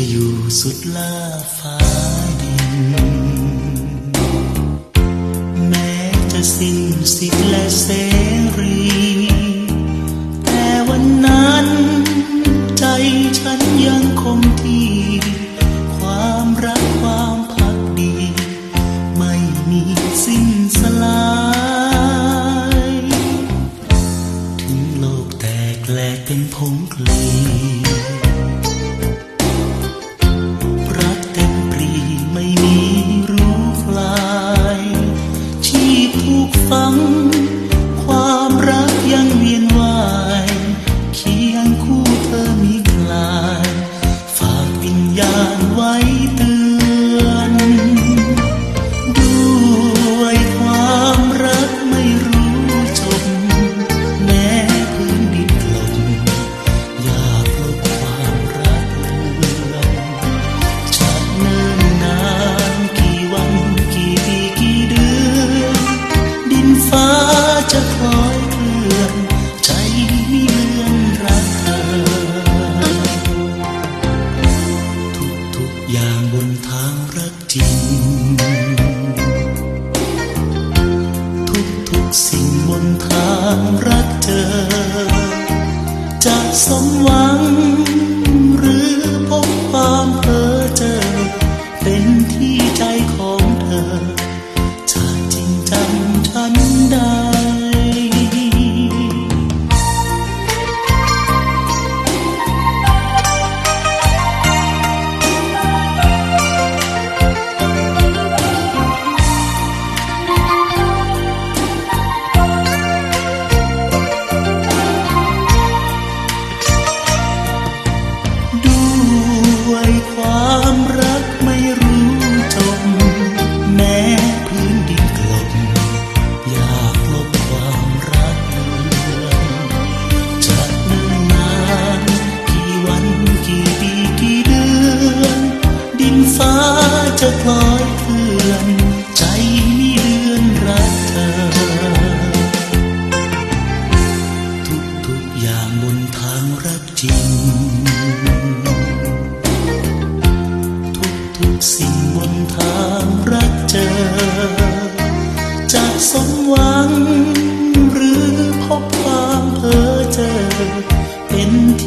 ะอยู่สุดล่าฟ้าดิน แม้จะสิ้นสิทธิ์และเสรี แต่วันนั้น ใจฉันยังคงที่ ความรักความพักดี ไม่มีสิ้นสลาย ถึงโลกแตกแหลกเป็นผงกลี ถูกฝัง ความรักยังเวียนว่ายเคียงคู่เธอมีกลาย ฝากวิญญาณไว้ สมหวังางรักจริง ทุกทุกสิ่งบนทางรักเจอ จากสมหวัง หรือพบความเพ้อเจอ เป็นท